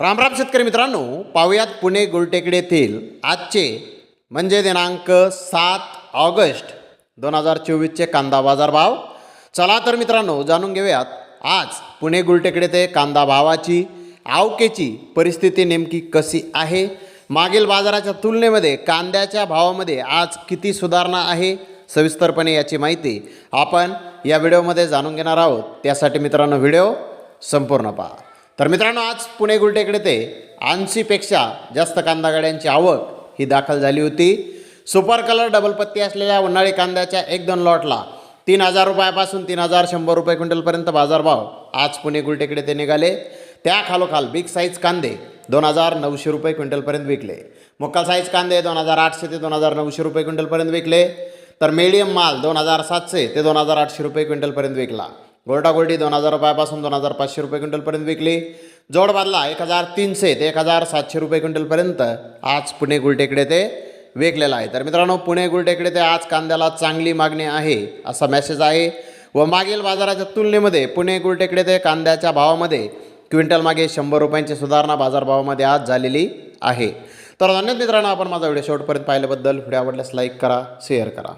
रामराम शेतकरी मित्रांनो पाहुयात पुणे गुलटेकडे येथील आजचे म्हणजे दिनांक सात ऑगस्ट दोन हजार चोवीसचे कांदा बाजार भाव. चला तर मित्रांनो जाणून घेऊयात आज पुणे गुलटेकडे ते कांदा भावाची आवकेची परिस्थिती नेमकी कशी आहे? मागील बाजाराच्या तुलनेमध्ये कांद्याच्या भावामध्ये आज किती सुधारणा आहे? सविस्तरपणे याची माहिती आपण या व्हिडिओमध्ये जाणून घेणार आहोत. त्यासाठी मित्रांनो व्हिडिओ संपूर्ण पहा. तर मित्रांनो आज पुणे गुलटेकडे ते ऐंशीपेक्षा जास्त कांदा गाड्यांची आवक ही दाखल झाली होती. सुपर कलर डबल पत्ती असलेल्या उन्हाळी कांद्याच्या एक दोन लॉटला तीन हजार रुपयापासून तीन हजार शंभर रुपये क्विंटलपर्यंत बाजारभाव आज पुणे गुलटेकडे ते निघाले. त्या खालोखाल बिग साईज कांदे दोन हजार नऊशे रुपये क्विंटलपर्यंत विकले. मोका साईज कांदे दोन हजार आठशे ते दोन हजार नऊशे रुपये क्विंटलपर्यंत विकले. तर मीडियम माल दोन हजार सातशे ते दोन हजार आठशे रुपये क्विंटलपर्यंत विकला. गोल्टा दोन हजार रुपयापासून दोन हजार पाचशे रुपये क्विंटलपर्यंत विकली. जोड बदला एक हजार तीनशे ते एक हजार सातशे रुपये क्विंटलपर्यंत आज पुणे गुलटेकडे ते विकलेला आहे. तर मित्रांनो पुणे गुलटेकडे ते आज कांद्याला चांगली मागणी आहे असा मेसेज आहे. व मागील बाजाराच्या तुलनेमध्ये पुणे गुलटेकडे ते कांद्याच्या भावामध्ये क्विंटल मागे शंभर रुपयांची सुधारणा बाजारभावामध्ये आज झालेली आहे. तर धन्यवाद मित्रांनो आपण माझा व्हिडिओ शेवटपर्यंत पाहिल्याबद्दल. व्हिडिओ आवडल्यास लाईक करा शेअर करा.